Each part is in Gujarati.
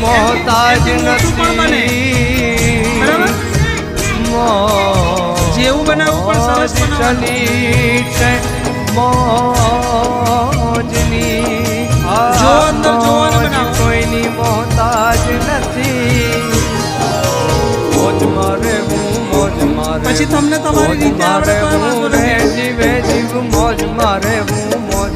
મોહતાજ પણ બને. નથી જેવું બનાવવું પણ સરસ મોજની જો અંદર જોવાનું કોઈની મોહતાજ નથી. મોજ મારે હું મોજ મારે પછી તમને તમારી રીતે આવડે જીવે જીવ મોજ મારે હું મોજ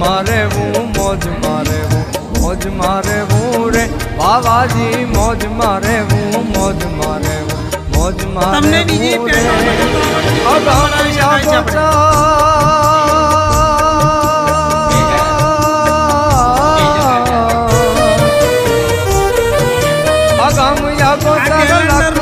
મારે હું મોજ મારે હું મોજ મારે હું રે બાવાજી મોજ મારે હું મોજ મારે હું મોજ મારે હું રે. માટે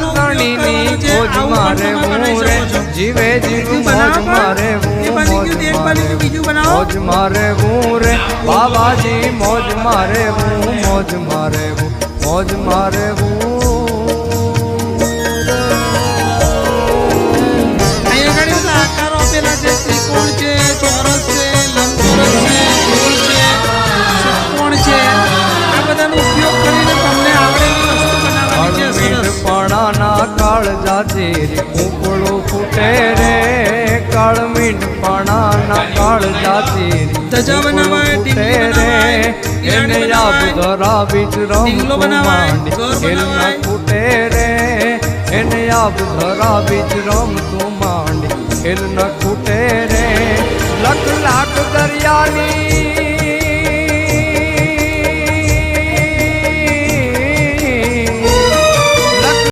મોજ આવું મારે પણ તમે હું બનાવી રે શકો છો. જીવે જીવ બીજું મોજ બનાવો મારે પણ. એ હું બની મોજ ગયું તો એક મારે બની ગયું, બીજું બનાવો. મોજ મારે હું રે બાબાજી મોજ મારે હું મોજ મારે હું મોજ મારે હું કાળજાથી રે કૂપળો ફૂટે રે કાળમીંડપણાના કાળજાથી રે ધજા બનાવાય, કૂપળો ઢીંગલી ફૂટે રે. એને યાદ ધરાવી જ રમતું. ખેલના. ફૂટે રે એને યાદ ધરાવી જ રમતું માંડી ખેલ ન ખૂટે રે લખ લાખ